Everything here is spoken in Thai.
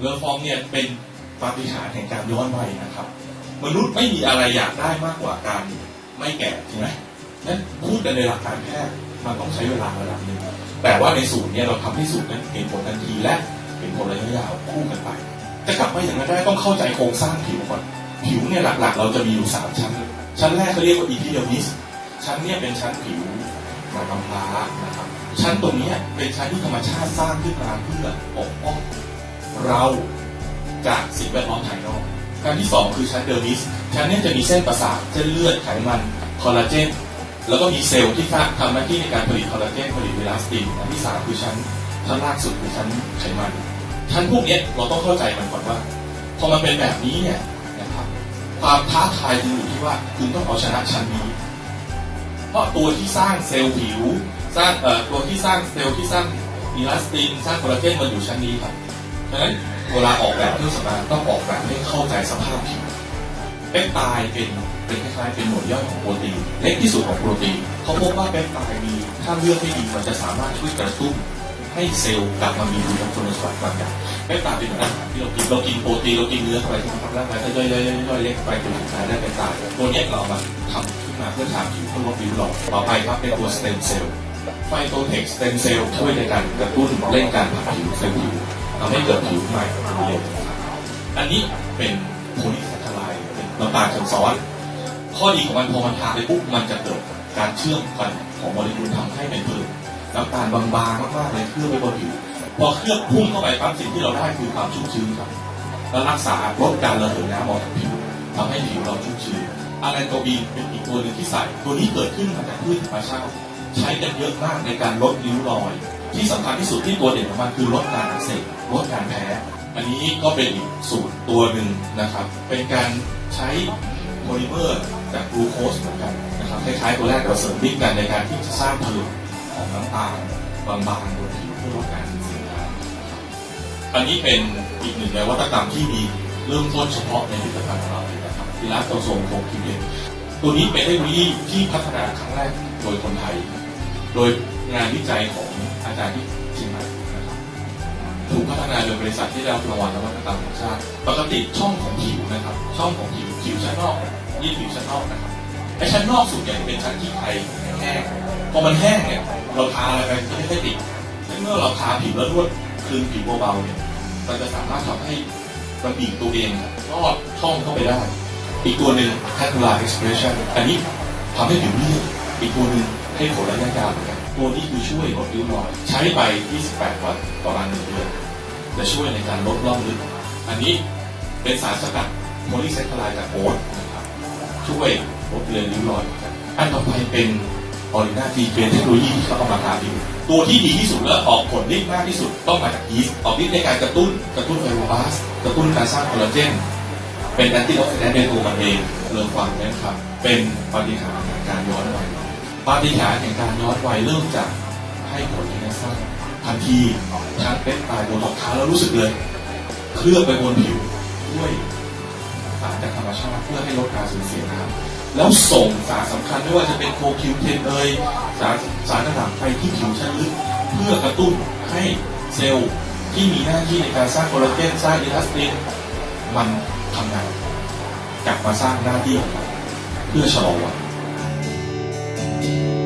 เลอฟองเนี่ยเป็นปาฏิหาริย์แห่งการย้อนวัยนะครับ มนุษย์ไม่มีอะไรอยากได้มากกว่าการไม่แก่ใช่ไหมนั้นพูดกันในหลักการแพทย์มันต้องใช้เวลาระดับหนึ่งแต่ว่าในสูตรเนี่ยเราทำให้สูตรนั้นเห็นผลทันทีและเห็นผลระยะยาวคู่กันไปจะกลับมาอย่างนั้นได้ต้องเข้าใจโครงสร้างผิวก่อนผิวเนี่ยหลักๆ เราจะมีอยู่สามชั้น ชั้นแรกเขาเรียกว่าอีพิเดมิสชั้นเนี่ยเป็นชั้นผิวหนังกำพร้านะครับชั้นตรงนี้เป็นชั้นที่ธรรมชาติสร้างขึ้นมาเพื่อปกป้อง เราจากสิ่งแวดล้อมภายนอกชั้นที่สองคือชั้นเดอร์มิส ชั้นนี้จะมีเส้นประสาทเส้นเลือดไขมันคอลลาเจนแล้วก็มีเซลล์ที่ทำหน้าที่ในการผลิตคอลลาเจนผลิตเวลาสตินอันที่สามคือชั้นชั้นล่างสุดคือชั้นไขมันชั้นพวกนี้เราต้องเข้าใจมันก่อนว่า พอมันเป็นแบบนี้เนี่ยนะครับความท้าทายจึงอยู่ที่ว่าคุณต้องเอาชนะชั้นนี้ เพราะตัวที่สร้างเซลล์ผิว สร้างเอ่อตัวที่สร้างเซลล์ที่สร้างอีลาสตินสร้างคอลลาเจนมันอยู่ชั้นนี้ครับ ดังนั้นเวลาออกแบบเครื่องสำอางต้องออกแบบให้เข้าใจสภาพผิวเปปไตด์เป็นเป็นคล้ายๆเป็นหน่วยย่อยของโปรตีนเล็กที่สุดของโปรตีนเขาพบว่าเปปไตด์มีถ้าเลือกให้ดีมันจะสามารถช่วยกระตุ้นให้เซลล์กลับมามีคุณสมบัติบางอย่างเปปไตด์เป็นอนอาหารที่เรากินเรากินโปรตีนเรากินเนื้อเข้าไปใช่ไหมครับร่างกายก็ย่อยๆๆเล็กไปจนสุดท้ายได้เป็นไตด์ตัวนี้เราเอามาทำขึ้นมาเพื่อทาผิวเพื่อลดริ้วรอยต่อไปครับเป็นตัวสเต็มเซลล์ไฟโตเทคสเต็มเซลล์ช่วยในการกระตุ้นเร่งการผลักผิวเซลล์ผิว ทำให้เกิดผิวใหม่เร็วอันนี้เป็นโพลีแซคคาไลด์เป็นน้ำตาลเชิงซ้อน ข้อดีของมันพอมันทาไปปุ๊บมันจะเกิดการเชื่อมกันของโมเลกุลทำให้เป็นผลึกน้ำตาลบางๆมากๆเลยเคลือบไปบนผิวพอเคลือบพุ่งเข้าไปปั๊บสิ่งที่เราได้คือความชุ่มชื้นครับแล้วรักษาลดการระเหยน้ำออกจากผิวทำให้ผิวเราชุ่มชื้นอะแลนโตบีนเป็นอีกตัวหนึ่งที่ใส่ ตัวนี้เกิดขึ้นมาจากพืชธรรมชาติใช้กันเยอะมากในการลดริ้วรอย ที่สำคัญที่สุดที่ตัวเด่นของมันคือลดการอักเสบลดการแพ้ อันนี้ก็เป็นอีกสูตรตัวหนึ่งนะครับ เป็นการใช้โพลิเมอร์จากกลูโคสเหมือนกันนะครับคล้ายๆตัวแรกแต่ว่าเสริมดิ้งกันในการที่จะสร้างผลึกของน้ำตาลบางๆบนผิวเพื่อลดการสูญเสียน้อันนี้เป็นอีกหนึ่งนวัตกรรมที่มีเริ่มต้นเฉพาะในผลิตภัณฑ์ของเราเลยนะครับที่ร้านโตโซงโคคิเดนตัวนี้เป็นเทคโนโลยีที่พัฒนาครั้งแรกโดยคนไทย โดยงานวิจัยของอาจารย์ที่เชียงใหม่นะครับถูกพัฒนาโดยบริษัทที่ได้รับรางวัลนวัตกรรมแห่งชาติปกติช่องของผิวนะครับ ช่องของผิวผิวชั้นนอกนี่ยนี่ผิวชั้นนอกนะครับไอ้ชั้นนอกส่วนใหญ่เป็นชั้นที่ไทยแห้งพอมันแห้งเนี่ยเราทาอะไรไปก็ไม่ค่อยติดเมื่อเราทาผิวแล้วนวดคลึงผิวเบาๆเนี่ยมันจะสามารถทำให้มันบีบตัวเองลอดช่องเข้าไปได้ อีกตัวหนึ่ง Tacular Expression อันนี้ทำให้ผิวเรียบอีกตัวหนึ่ง ให้ผลระยะยาวเหมือนกันตัวนี้คือช่วยลดริ้วรอย ใช้ไป 28 วันประมาณหนึ่งเดือนจะช่วยในการลดร่องลึก อันนี้เป็นสารสกัดโพลีแซคคาไลด์จากโอ๊ตนะครับช่วยลดเลือนริ้วรอย อันต่อไปเป็นออรินาทีเป็นเทคโนโลยีที่เขาเอามาทาผิวตัวที่ดีที่สุดและออกผลได้มากที่สุดต้องมาจากยีสต์ออกฤทธิ์ในการกระตุ้นกระตุ้นไฟโบบาสกระตุ้นการสร้างคอลลาเจนเป็นแอนตี้ออกซิแดนต์ในตัวมันเองเรื่องความนี้ครับเป็นปฏิหารการย้อนวัย ปฏิหารย์แห่งการย้อนวัยเริ่มจากให้ผลในการสร้างทันทีทางเป็นตายบนหลอดเท้าแล้วรู้สึกเลย เคลือบไปบนผิวด้วยสารจากธรรมชาติเพื่อให้ลดการสูญเสียน้ำแล้วส่งสารสำคัญไม่ว่าจะเป็นโคคิวเทนเอยสารสารต่างๆไปที่ผิวชั้นลึก เพื่อกระตุ้นให้เซลล์ที่มีหน้าที่ในการสร้างคลลาเจนสร้างอิลาสตินมันทำงานกลับมาสร้างหน้าที่ของมันเพื่อชะลอวัย Thank you.